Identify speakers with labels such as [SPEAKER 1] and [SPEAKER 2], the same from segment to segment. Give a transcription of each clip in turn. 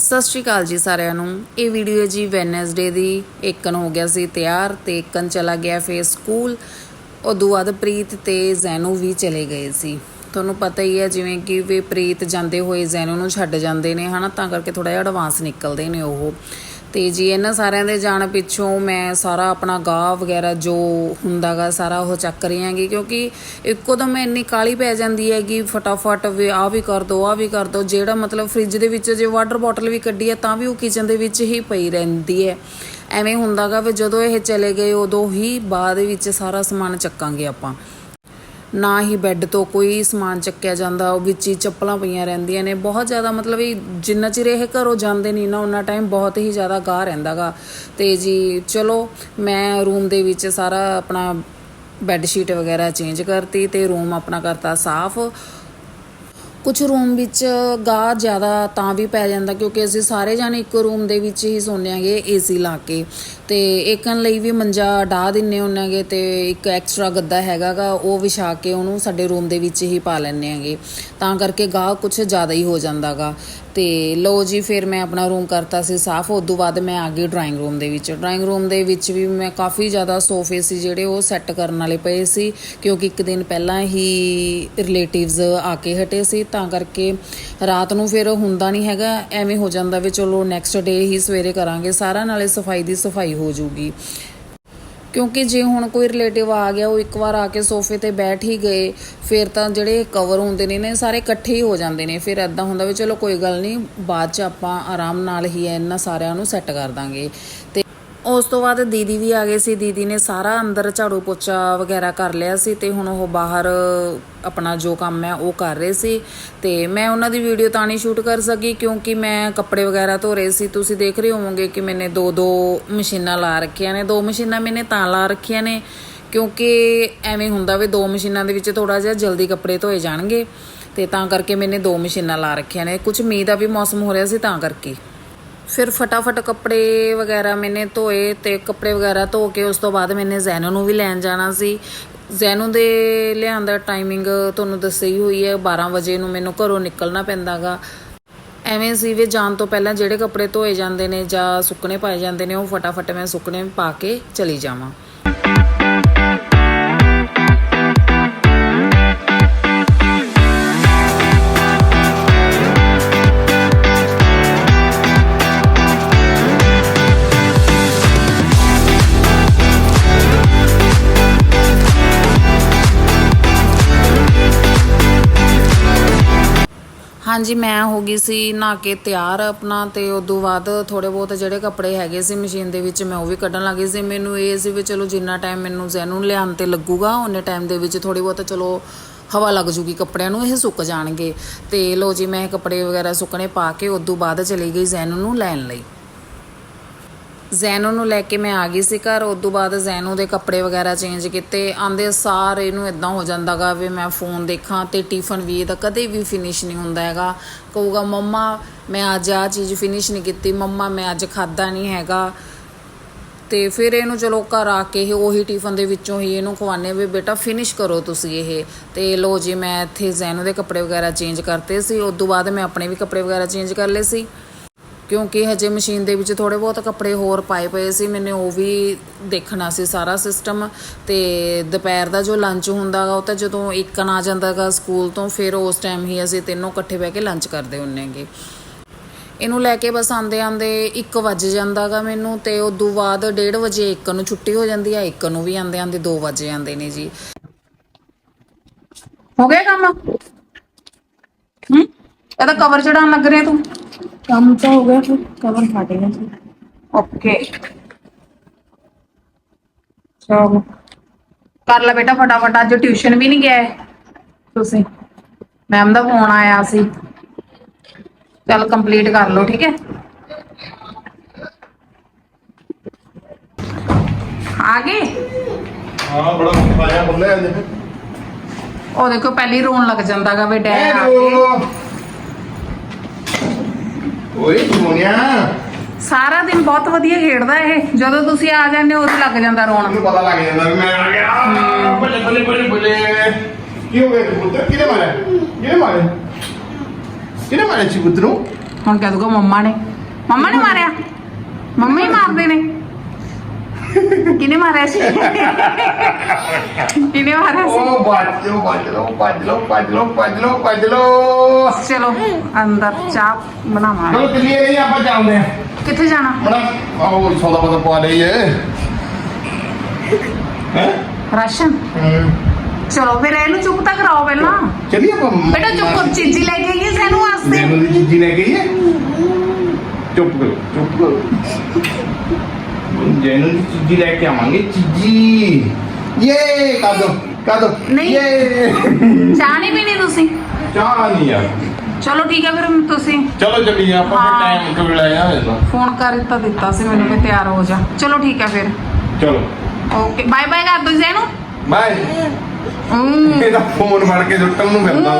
[SPEAKER 1] ਸਤਿ ਸ਼੍ਰੀ ਅਕਾਲ ਜੀ ਸਾਰਿਆਂ ਨੂੰ। ਇਹ ਵੀਡੀਓ ਜੀ ਵੈਨਸਡੇ ਦੀ ਇੱਕਨ ਹੋ ਗਿਆ ਸੀ ਤਿਆਰ ਤੇ ਇੱਕਨ ਚਲਾ ਗਿਆ ਫੇਰ ਸਕੂਲ। ਉਦੋਂ ਬਾਅਦ ਪ੍ਰੀਤ ਤੇ ਜ਼ੈਨੂ ਵੀ ਚਲੇ ਗਏ ਸੀ। ਤੁਹਾਨੂੰ ਪਤਾ ਹੀ ਹੈ ਜਿਵੇਂ ਕਿ ਵੀ ਪ੍ਰੀਤ ਜਾਂਦੇ ਹੋਏ ਜ਼ੈਨੂ ਨੂੰ ਛੱਡ ਜਾਂਦੇ ਨੇ, ਹਨਾ, ਤਾਂ ਕਰਕੇ ਥੋੜਾ ਜਿਹਾ ਐਡਵਾਂਸ ਨਿਕਲਦੇ ਨੇ ਉਹ। ਤੇ ਜੀ ਇਹਨਾਂ ਸਾਰਿਆਂ ਦੇ ਜਾਣ ਪਿੱਛੋਂ ਮੈਂ ਸਾਰਾ ਆਪਣਾ ਗਾਹ ਵਗੈਰਾ ਜੋ ਹੁੰਦਾਗਾ ਸਾਰਾ ਉਹ ਚੱਕ ਰਹੀ ਹਾਂਗੀ, ਕਿਉਂਕਿ ਇੱਕੋ ਦਮ ਇੰਨੀ ਕਾਲੀ ਪੈ ਜਾਂਦੀ ਹੈਗੀ, ਫਟਾਫਟ ਵੀ ਆ ਵੀ ਕਰ ਦੋ ਆ ਵੀ ਕਰ ਦੋ, ਜਿਹੜਾ ਮਤਲਬ ਫ੍ਰਿਜ ਦੇ ਵਿੱਚ ਜੇ ਵਾਟਰ ਬੋਟਲ ਵੀ ਕੱਢੀ ਹੈ, ਤਾਂ ਵੀ ਉਹ ਕਿਚਨ ਦੇ ਵਿੱਚ ਹੀ ਪਈ ਰਹਿੰਦੀ ਹੈ। ਐਵੇਂ ਹੁੰਦਾਗਾ ਵੀ ਜਦੋਂ ਇਹ ਚਲੇ ਗਏ, ਉਦੋਂ ਹੀ ਬਾਅਦ ਵਿੱਚ ਸਾਰਾ ਸਮਾਨ ਚੱਕਾਂਗੇ ਆਪਾਂ। ਨਾ ਹੀ ਬੈੱਡ ਤੋਂ ਕੋਈ ਸਮਾਨ ਚੱਕਿਆ ਜਾਂਦਾ, ਉਹ ਵਿੱਚ ਹੀ ਚੱਪਲਾਂ ਪਈਆਂ ਰਹਿੰਦੀਆਂ ਨੇ। ਬਹੁਤ ਜ਼ਿਆਦਾ ਮਤਲਬ ਇਹ ਜਿੰਨਾ ਚਿਰ ਇਹ ਘਰੋਂ ਜਾਂਦੇ ਨਹੀਂ ਨਾ ਉਹਨਾਂ ਟਾਈਮ ਬਹੁਤ ਹੀ ਜ਼ਿਆਦਾ ਗਾਹ ਰਹਿੰਦਾਗਾ ਤੇ ਜੀ, ਚਲੋ, ਮੈਂ ਰੂਮ ਦੇ ਵਿੱਚ ਸਾਰਾ ਆਪਣਾ ਬੈੱਡ ਸ਼ੀਟ ਵਗੈਰਾ ਚੇਂਜ ਕਰਤੀ ਤੇ ਰੂਮ ਆਪਣਾ ਕਰਤਾ ਸਾਫ਼। ਕੁਝ ਰੂਮ ਵਿੱਚ ਗਾਹ ਜ਼ਿਆਦਾ ਤਾਂ ਵੀ ਪੈ ਜਾਂਦਾ ਕਿਉਂਕਿ ਅਸੀਂ ਸਾਰੇ ਜਾਣੇ ਇੱਕ ਰੂਮ ਦੇ ਵਿੱਚ ਹੀ ਸੌਂਦੇ ਆਂਗੇ ਏਸੀ ਲਾ ਕੇ। ਤੇ ਇੱਕਨ ਲਈ ਵੀ ਮੰਜਾ ਢਾ ਦਿੰਨੇ ਹੁੰਨਾਂਗੇ ਤੇ ਇੱਕ ਐਕਸਟਰਾ ਗੱਦਾ ਹੈਗਾਗਾ, ਉਹ ਵਿਛਾ ਕੇ ਉਹਨੂੰ ਸਾਡੇ ਰੂਮ ਦੇ ਵਿੱਚ ਹੀ ਪਾ ਲੈਂਦੇ ਆਂਗੇ ਤਾਂ ਕਰਕੇ ਗਾਹ ਕੁਝ ਜ਼ਿਆਦਾ ਹੀ ਹੋ ਜਾਂਦਾਗਾ। ਤੇ ਲੋ ਜੀ, ਫਿਰ ਮੈਂ ਆਪਣਾ ਰੂਮ ਕਰਤਾ ਸੀ ਸਾਫ਼। ਉਸ ਤੋਂ ਬਾਅਦ ਮੈਂ ਆ ਗਈ ਡਰਾਇੰਗ ਰੂਮ ਦੇ ਵਿੱਚ। ਡਰਾਇੰਗ ਰੂਮ ਦੇ ਵਿੱਚ ਵੀ ਮੈਂ ਕਾਫੀ ਜ਼ਿਆਦਾ ਸੋਫੇ ਸੀ ਜਿਹੜੇ ਉਹ ਸੈੱਟ ਕਰਨ ਵਾਲੇ ਪਏ ਸੀ, ਕਿਉਂਕਿ ਇੱਕ ਦਿਨ ਪਹਿਲਾਂ ਹੀ ਰਿਲੇਟਿਵਸ ਆ ਕੇ ਹਟੇ ਸੀ। ਤਾਂ ਕਰਕੇ ਰਾਤ ਨੂੰ ਫਿਰ ਹੁੰਦਾ ਨਹੀਂ ਹੈਗਾ। ਐਵੇਂ ਹੋ ਜਾਂਦਾ ਵੀ ਚਲੋ ਨੈਕਸਟ ਡੇ ਹੀ ਸਵੇਰੇ ਕਰਾਂਗੇ। ਸਾਰਾ ਨਾਲੇ ਸਫ਼ਾਈ ਦੀ ਸਫ਼ਾਈ ਹੋ ਜੂਗੀ ਕਿਉਂਕਿ ਜੇ ਹੁਣ ਕੋਈ ਰਿਲੇਟਿਵ ਆ ਗਿਆ, ਉਹ ਇੱਕ ਵਾਰ ਆ ਕੇ ਸੋਫੇ ਤੇ ਬੈਠ ਹੀ ਗਏ, ਫਿਰ ਤਾਂ ਜਿਹੜੇ ਕਵਰ ਹੁੰਦੇ ਨੇ ਨੇ ਸਾਰੇ ਇਕੱਠੇ ਹੀ ਹੋ ਜਾਂਦੇ ਨੇ। ਫਿਰ ਐਦਾਂ ਹੁੰਦਾ ਵੀ ਚਲੋ ਕੋਈ ਗੱਲ ਨਹੀਂ, ਬਾਅਦ ਚ ਆਪਾਂ ਆਰਾਮ ਨਾਲ ਹੀ ਇਹਨਾਂ ਸਾਰਿਆਂ ਨੂੰ ਸੈੱਟ ਕਰ ਦਾਂਗੇ। ਤੇ ਉਸ ਤੋਂ ਬਾਅਦ ਦੀਦੀ ਵੀ ਆ ਗਏ ਸੀ। ਦੀਦੀ ਨੇ ਸਾਰਾ ਅੰਦਰ ਝਾੜੂ ਪੋਚਾ ਵਗੈਰਾ ਕਰ ਲਿਆ ਸੀ ਤੇ ਹੁਣ ਉਹ ਬਾਹਰ ਆਪਣਾ ਜੋ ਕੰਮ ਹੈ ਉਹ ਕਰ ਰਹੇ ਸੀ। ਤੇ ਮੈਂ ਉਹਨਾਂ ਦੀ ਵੀਡੀਓ ਤਾਂ ਨਹੀਂ ਸ਼ੂਟ ਕਰ ਸਕੀ ਕਿਉਂਕਿ ਮੈਂ ਕੱਪੜੇ ਵਗੈਰਾ ਧੋ ਰਹੇ ਸੀ। ਤੁਸੀਂ ਦੇਖ ਰਹੇ ਹੋਵੋਗੇ ਕਿ ਮੈਨੇ ਦੋ ਦੋ ਮਸ਼ੀਨਾਂ ਲਾ ਰੱਖੀਆਂ ਨੇ। ਦੋ ਮਸ਼ੀਨਾਂ ਮੈਨੇ ਤਾਂ ਲਾ ਰੱਖੀਆਂ ਨੇ ਕਿਉਂਕਿ ਐਵੇਂ ਹੁੰਦਾ ਵੀ ਦੋ ਮਸ਼ੀਨਾਂ ਦੇ ਵਿੱਚ ਥੋੜਾ ਜਿਹਾ ਜਲਦੀ ਕੱਪੜੇ ਧੋਏ ਜਾਣਗੇ ਤੇ ਤਾਂ ਕਰਕੇ ਮੈਨੇ ਦੋ ਮਸ਼ੀਨਾਂ ਲਾ ਰੱਖੀਆਂ ਨੇ। ਕੁਝ ਮੀਂਹ ਦਾ ਵੀ ਮੌਸਮ ਹੋ ਰਿਹਾ ਸੀ ਤਾਂ ਕਰਕੇ। ਫਿਰ ਫਟਾਫਟ ਕੱਪੜੇ ਵਗੈਰਾ ਮੈਨੇ ਧੋਏ ਤੇ ਕੱਪੜੇ ਵਗੈਰਾ ਧੋ ਕੇ ਉਸ ਤੋਂ ਬਾਅਦ ਮੈਨੇ ਜ਼ੈਨੋ ਨੂੰ ਵੀ ਲੈਣ ਜਾਣਾ ਸੀ। ਜ਼ੈਨੋ ਦੇ ਲਿਆਉਣ ਦਾ ਟਾਈਮਿੰਗ ਤੁਹਾਨੂੰ ਦੱਸੀ ਹੋਈ ਹੈ 12 ਵਜੇ ਨੂੰ ਮੈਨੂੰ ਘਰੋਂ ਨਿਕਲਣਾ ਪੈਂਦਾਗਾ। ਐਵੇਂ ਸੀ ਵੀ ਜਾਣ ਤੋਂ ਪਹਿਲਾਂ ਜਿਹੜੇ ਕੱਪੜੇ ਧੋਏ ਜਾਂਦੇ ਨੇ ਜਾਂ ਸੁੱਕਣੇ ਪਾਏ ਜਾਂਦੇ ਨੇ, ਉਹ ਫਟਾਫਟ ਮੈਂ ਸੁੱਕਣੇ ਪਾ ਕੇ ਚਲੀ ਜਾਵਾਂ। ਹਾਂਜੀ, ਮੈਂ ਹੋ ਗਈ ਸੀ ਨਹਾ ਕੇ ਤਿਆਰ ਆਪਣਾ ਤੇ ਉਦੋਂ ਬਾਅਦ ਥੋੜੇ ਬਹੁਤ ਜਿਹੜੇ ਕੱਪੜੇ ਹੈਗੇ ਸੀ ਮਸ਼ੀਨ ਦੇ ਵਿੱਚ ਮੈਂ ਉਹ ਵੀ ਕੱਢਣ ਲੱਗੀ ਸੀ। ਮੈਨੂੰ ਇਹ ਸੀ ਵੀ ਚਲੋ ਜਿੰਨਾ ਟਾਈਮ ਮੈਨੂੰ ਜ਼ੈਨੂੰ ਲਿਆਉਣ ਤੇ ਲੱਗੂਗਾ, ਉਹਨੇ ਟਾਈਮ ਦੇ ਵਿੱਚ ਥੋੜੀ ਬਹੁਤ ਚਲੋ ਹਵਾ ਲੱਗ ਜੂਗੀ, ਕੱਪੜਿਆਂ ਨੂੰ ਇਹ ਸੁੱਕ ਜਾਣਗੇ। ਤੇ ਲੋ ਜੀ, ਮੈਂ ਕੱਪੜੇ ਵਗੈਰਾ ਸੁੱਕਣੇ ਪਾ ਕੇ ਉਦੋਂ ਬਾਅਦ ਚਲੀ ਗਈ ਜ਼ੈਨੂੰ ਨੂੰ ਲੈਣ ਲਈ। ਜ਼ੈਨੋ ਨੂੰ ਲੈ ਕੇ ਮੈਂ ਆ ਗਈ ਸੀ ਘਰ, ਉਸ ਤੋਂ ਬਾਅਦ ਜ਼ੈਨੋ ਦੇ ਕੱਪੜੇ ਵਗੈਰਾ ਚੇਂਜ ਕੀਤੇ। ਆਂਦੇ ਸਾਰ ਇਹਨੂੰ ਇਦਾਂ ਹੋ ਜਾਂਦਾਗਾ ਵੀ ਮੈਂ ਫੋਨ ਦੇਖਾਂ ਤੇ ਟਿਫਨ ਵੀ ਇਹਦਾ ਕਦੇ ਵੀ ਫਿਨਿਸ਼ ਨਹੀਂ ਹੁੰਦਾ ਹੈਗਾ। ਕਹੂਗਾ, ਮੰਮਾ, ਮੈਂ ਅੱਜ ਆ ਚੀਜ਼ ਫਿਨਿਸ਼ ਨਹੀਂ ਕੀਤੀ। ਮੰਮਾ, ਮੈਂ ਅੱਜ ਖਾਦਾ ਨਹੀਂ ਹੈਗਾ। ਤੇ ਫਿਰ ਇਹਨੂੰ ਚਲੋ ਘਰ ਆ ਕੇ ਇਹ ਉਹੀ ਟਿਫਨ ਦੇ ਵਿੱਚੋਂ ਹੀ ਇਹਨੂੰ ਖਵਾਣੇ ਵੀ ਬੇਟਾ ਫਿਨਿਸ਼ ਕਰੋ ਤੁਸੀਂ ਇਹ। ਤੇ ਲੋ ਜੀ, ਮੈਂ ਇੱਥੇ ਜ਼ੈਨੋ ਦੇ ਕੱਪੜੇ ਵਗੈਰਾ ਚੇਂਜ ਕਰਤੇ ਸੀ। ਉਸ ਤੋਂ ਬਾਅਦ ਮੈਂ ਆਪਣੇ ਵੀ ਕੱਪੜੇ ਵਗੈਰਾ ਚੇਂਜ ਕਰ ਲਏ ਸੀ। ਕਿਉਂਕਿ ਹਜੇ ਮਸ਼ੀਨ ਦੇ ਵਿੱਚ ਥੋੜੇ ਬਹੁਤ ਕੱਪੜੇ ਹੋਰ ਪਾਏ ਪਏ ਸੀ, ਮੈਨੇ ਉਹ ਵੀ ਦੇਖਣਾ ਸੀ ਸਾਰਾ ਸਿਸਟਮ ਤੇ ਦੁਪਹਿਰ ਦਾ ਜੋ ਲੰਚ ਹੁੰਦਾਗਾ ਉਹ ਤਾਂ ਜਦੋਂ ਇੱਕਨ ਆ ਜਾਂਦਾਗਾ ਸਕੂਲ ਤੋਂ, ਫਿਰ ਉਸ ਟਾਈਮ ਹੀ ਅਸੀਂ ਤਿੰਨੋਂ ਇਕੱਠੇ ਬਹਿ ਕੇ ਲੰਚ ਕਰਦੇ ਹੁੰਨੇਗੇ ਇਹਨੂੰ ਲੈ ਕੇ ਬਸ ਆਂਦੇ ਆਂਦੇ 1 ਵਜ ਜਾਂਦਾਗਾ ਮੈਨੂੰ ਤੇ ਉਦੋਂ ਬਾਅਦ 1:30 ਵਜੇ ਇੱਕ ਨੂੰ ਛੁੱਟੀ ਹੋ ਜਾਂਦੀ ਆ, ਇੱਕ ਨੂੰ ਵੀ ਆਂਦੇ ਆਂਦੇ 2 ਵਜੇ ਜਾਂਦੇ ਨੇ ਜੀ। ਹੋ ਗਿਆ ਕੰਮ? ਹੂੰ? ਇਹਦਾ ਕਵਰ ਚੜਾਉਣ ਲੱਗ ਰਿਹਾ ਤੂੰ?
[SPEAKER 2] ਕੰਮ ਤਾਂ ਹੋ ਗਿਆ ਫਿਰ ਕਵਰ ਫਟ ਗਿਆ ਸੀ
[SPEAKER 1] ਓਕੇ ਚਲੋ। ਕਰ ਲੈ ਬੇਟਾ ਫਟਾਫਟ ਅੱਜ ਟਿਊਸ਼ਨ ਵੀ ਨਹੀਂ ਗਿਆ ਹੈ ਤੁਸੀਂ? ਮੈਮ ਦਾ ਫੋਨ ਆਇਆ ਸੀ। ਚਲ ਕੰਪਲੀਟ ਕਰ ਲਓ ਠੀਕ ਹੈ? ਆ ਗਏ?
[SPEAKER 3] ਹਾਂ ਬੜਾ ਪਾਇਆ ਬੁੱਲੇ ਅੱਜ
[SPEAKER 1] ਉਹ ਦੇਖੋ ਪਹਿਲੀ ਰੋਣ ਲੱਗ ਜਾਂਦਾਗਾ ਵੀ ਡੈਡ ਆ ਗਏ
[SPEAKER 3] ਹੈਲੋ ਓਏ ਸੋਨੀਆ।
[SPEAKER 1] ਸਾਰਾ ਦਿਨ ਬਹੁਤ ਵਧੀਆ ਖੇਡਦਾ ਇਹ। ਜਦੋਂ ਤੁਸੀਂ ਆ ਜਾਂਦੇ ਹੋ ਉਦੋਂ ਲੱਗ ਜਾਂਦਾ ਰੋਣ।
[SPEAKER 3] ਮੈਨੂੰ ਪਤਾ ਲੱਗ ਜਾਂਦਾ ਵੀ ਮੈਂ ਆ ਗਿਆ। ਬੱਲੇ ਬੱਲੇ ਬੱਲੇ ਬੱਲੇ ਕੀ ਹੋ ਗਿਆ ਤੂੰ ਪੁੱਤਰ? ਕਿਹਨੇ ਮਾਰਿਆ? ਕਿਹਨੇ ਮਾਰਿਆ? ਕਿਹਨੇ ਮਾਰਿਆ ਸੀ ਪੁੱਤਰ ਨੂੰ?
[SPEAKER 1] ਹੁਣ ਕਹਿ ਦੂਗਾ ਮੰਮਾ ਨੇ। ਮੰਮਾ ਨੇ ਮਾਰਿਆ? ਮੰਮਾ ਹੀ ਮਾਰਦੇ ਨੇ। ਕਿਨੇ ਮਾਰਿਆ ਸੀ? ਕਿਨੇ ਮਾਰਿਆ ਸੀ?
[SPEAKER 3] ਉਹ ਭੱਜ ਲਓ ਭੱਜ ਲਓ ਭੱਜ ਲਓ ਭੱਜ ਲਓ ਭੱਜ ਲਓ ਭੱਜ ਲਓ
[SPEAKER 1] ਚਲੋ ਅੰਦਰ ਚਾਹ ਬਣਾਵਾਂ।
[SPEAKER 3] ਚਲੋ ਚੱਲੀਏ ਨਹੀਂ ਆਪਾਂ ਚੱਲਦੇ ਆ
[SPEAKER 1] ਕਿੱਥੇ ਜਾਣਾ?
[SPEAKER 3] ਬੜਾ ਆਓ ਸੌਦਾ ਪਤਾ ਪਾ ਲਈਏ ਹੈ?
[SPEAKER 1] ਰਾਸ਼ਨ? ਚਲੋ ਫਿਰ ਇਹਨੂੰ ਚੁੱਪ ਤਾਂ ਕਰਾਓ ਪਹਿਲਾਂ।
[SPEAKER 3] ਚੱਲੀਏ ਆਪਾਂ।
[SPEAKER 1] ਬੇਟਾ ਚੁੱਪ ਕਰ ਚੀਜ਼ੀ ਲੈ ਕੇ ਗਈ ਸੈਨੂੰ ਵਾਸਤੇ।
[SPEAKER 3] ਮੈਨੂੰ ਦੀ ਚੀਜ਼ੀ ਲੈ ਗਈ ਹੈ ਚੁੱਪ ਕਰੋ ਚੁੱਪ ਕਰੋ। ਜੈਨੂੰ ਦੀ ਚੀਜ਼ੀ ਲੈ ਕੇ ਆਵਾਂਗੇ ਚੀਜ਼ੀ ਯੇ ਕਾਦੋ ਕਾਦੋ
[SPEAKER 1] ਨਹੀਂ।
[SPEAKER 3] ਯੇ
[SPEAKER 1] ਚਾਹ ਨਹੀਂ ਪੀਣੀ ਤੁਸੀਂ
[SPEAKER 3] ਚਾਹ ਨਹੀਂ ਯਾਰ
[SPEAKER 1] ਚਲੋ ਠੀਕ ਹੈ ਫਿਰ ਤੁਸੀਂ
[SPEAKER 3] ਚਲੋ ਚੱਲੀਏ ਆਪਾਂ
[SPEAKER 1] ਹਾਂ।
[SPEAKER 3] ਟਾਈਮ ਕਿਵੇਂ ਆਇਆ ਹੋਇਆ ਤਾਂ
[SPEAKER 1] ਫੋਨ ਕਰ ਦਿੱਤਾ ਦਿੱਤਾ ਸੀ ਮੈਨੂੰ ਕਿ ਤਿਆਰ ਹੋ ਜਾ ਚਲੋ ਠੀਕ ਹੈ ਫਿਰ
[SPEAKER 3] ਚਲੋ
[SPEAKER 1] ਓਕੇ ਬਾਏ ਬਾਏ ਕਰ ਦੋ ਜ਼ੈਨੂੰ
[SPEAKER 3] ਬਾਏ ਇਹਦਾ ਫੋਨ ਫੜ ਕੇ ਲੁੱਟਣ ਨੂੰ ਫਿਰਦਾ।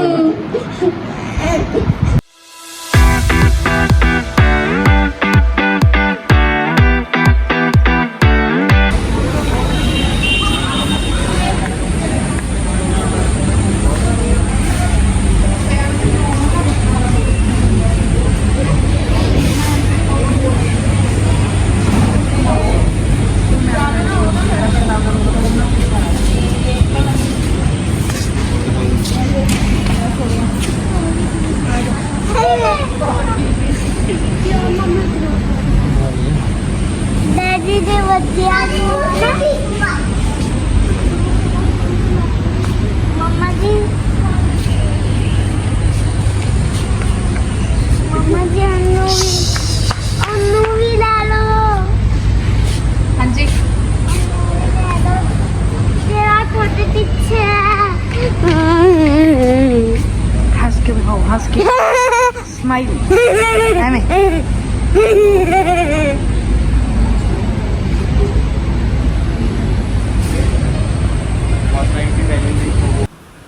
[SPEAKER 1] ਕੇ ਦਿਖਾਓ ਹੱਸ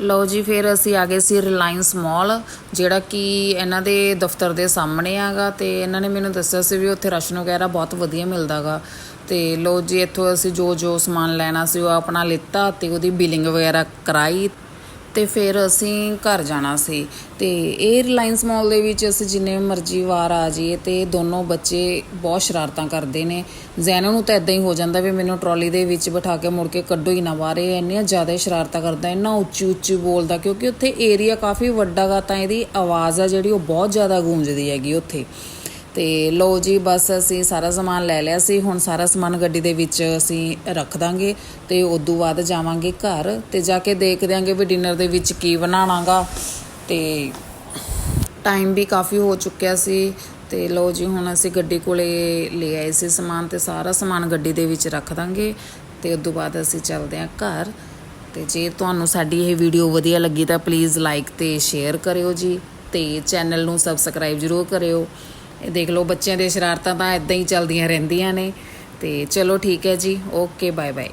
[SPEAKER 1] ਲਓ ਜੀ, ਫਿਰ ਅਸੀਂ ਆ ਗਏ ਸੀ ਰਿਲਾਇੰਸ ਮਾਲ ਜਿਹੜਾ ਕਿ ਇਹਨਾਂ ਦੇ ਦਫ਼ਤਰ ਦੇ ਸਾਹਮਣੇ ਆਗਾ ਤੇ ਇਹਨਾਂ ਨੇ ਮੈਨੂੰ ਦੱਸਿਆ ਸੀ ਵੀ ਉੱਥੇ ਰਾਸ਼ਨ ਵਗੈਰਾ ਬਹੁਤ ਵਧੀਆ ਮਿਲਦਾਗਾ ਤੇ ਲਓ ਜੀ, ਇੱਥੋਂ ਅਸੀਂ ਜੋ ਜੋ ਸਮਾਨ ਲੈਣਾ ਸੀ ਉਹ ਆਪਣਾ ਲਿੱਤਾ ਤੇ ਉਹਦੀ ਬਿਲਿੰਗ ਵਗੈਰਾ ਕਰਾਈ। ਤੇ ਫਿਰ ਅਸੀਂ ਘਰ ਜਾਣਾ ਸੀ। ਤੇ ਇਹ ਰਿਲਾਇੰਸ ਮਾਲ ਦੇ ਵਿੱਚ ਅਸੀਂ ਜਿੰਨੇ ਮਰਜ਼ੀ ਵਾਰ ਆ ਜਾਈਏ ਤੇ ਦੋਨੋਂ ਬੱਚੇ ਬਹੁਤ ਸ਼ਰਾਰਤਾਂ ਕਰਦੇ ਨੇ। ਜ਼ੈਨੋ ਨੂੰ ਤਾਂ ਇਦਾਂ ਹੀ ਹੋ ਜਾਂਦਾ ਵੀ ਮੈਨੂੰ ਟਰਾਲੀ ਦੇ ਵਿੱਚ ਬਿਠਾ ਕੇ ਮੁੜ ਕੇ ਕੱਢੋ ਹੀ ਨਾ ਬਾਹਰ, ਇਹ ਇੰਨੀਆਂ ਜ਼ਿਆਦਾ ਸ਼ਰਾਰਤਾਂ ਕਰਦਾ, ਇੰਨਾ ਉੱਚੀ ਉੱਚੀ ਬੋਲਦਾ, ਕਿਉਂਕਿ ਉੱਥੇ ਏਰੀਆ ਕਾਫੀ ਵੱਡਾ ਗਾ, ਤਾਂ ਇਹਦੀ ਆਵਾਜ਼ ਆ ਜਿਹੜੀ ਉਹ ਬਹੁਤ ਜ਼ਿਆਦਾ ਗੂੰਜਦੀ ਹੈਗੀ ਉੱਥੇ। ਤੇ ਲੋ ਜੀ, ਬਸ ਅਸੀਂ ਸਾਰਾ ਸਮਾਨ ਲੈ ਲਿਆ ਸੀ। ਹੁਣ ਸਾਰਾ ਸਮਾਨ ਗੱਡੀ ਦੇ ਵਿੱਚ ਅਸੀਂ ਰੱਖ ਦਾਂਗੇ ਤੇ ਉਦੋਂ ਬਾਅਦ ਜਾਵਾਂਗੇ ਘਰ ਤੇ ਜਾ ਕੇ ਦੇਖ ਦਿਆਂਗੇ ਵੀ ਡਿਨਰ ਦੇ ਵਿੱਚ ਕੀ ਬਣਾਉਣਾਗਾ ਤੇ ਟਾਈਮ ਵੀ ਕਾਫੀ ਹੋ ਚੁੱਕਿਆ ਸੀ ਤੇ ਲੋ ਜੀ, ਹੁਣ ਅਸੀਂ ਗੱਡੀ ਕੋਲੇ ਲੈ ਆਏ ਸੀ ਸਮਾਨ ਤੇ ਸਾਰਾ ਸਮਾਨ ਗੱਡੀ ਦੇ ਵਿੱਚ ਰੱਖ ਦਾਂਗੇ ਤੇ ਉਦੋਂ ਬਾਅਦ ਅਸੀਂ ਚੱਲਦੇ ਹਾਂ ਘਰ। ਤੇ ਜੇ ਤੁਹਾਨੂੰ ਸਾਡੀ ਇਹ ਵੀਡੀਓ ਵਧੀਆ ਲੱਗੀ ਤਾਂ ਪਲੀਜ਼ ਲਾਈਕ ਤੇ ਸ਼ੇਅਰ ਕਰਿਓ ਜੀ ਤੇ ਚੈਨਲ ਨੂੰ ਸਬਸਕ੍ਰਾਈਬ ਜ਼ਰੂਰ ਕਰਿਓ। ਇਹ ਦੇਖ ਲਓ, ਬੱਚਿਆਂ ਦੀਆਂ ਸ਼ਰਾਰਤਾਂ ਤਾਂ ਇਦਾਂ ਹੀ ਚੱਲਦੀਆਂ ਰਹਿੰਦੀਆਂ ਨੇ। ਤੇ ਚਲੋ ਠੀਕ ਹੈ ਜੀ, ਓਕੇ ਬਾਏ ਬਾਏ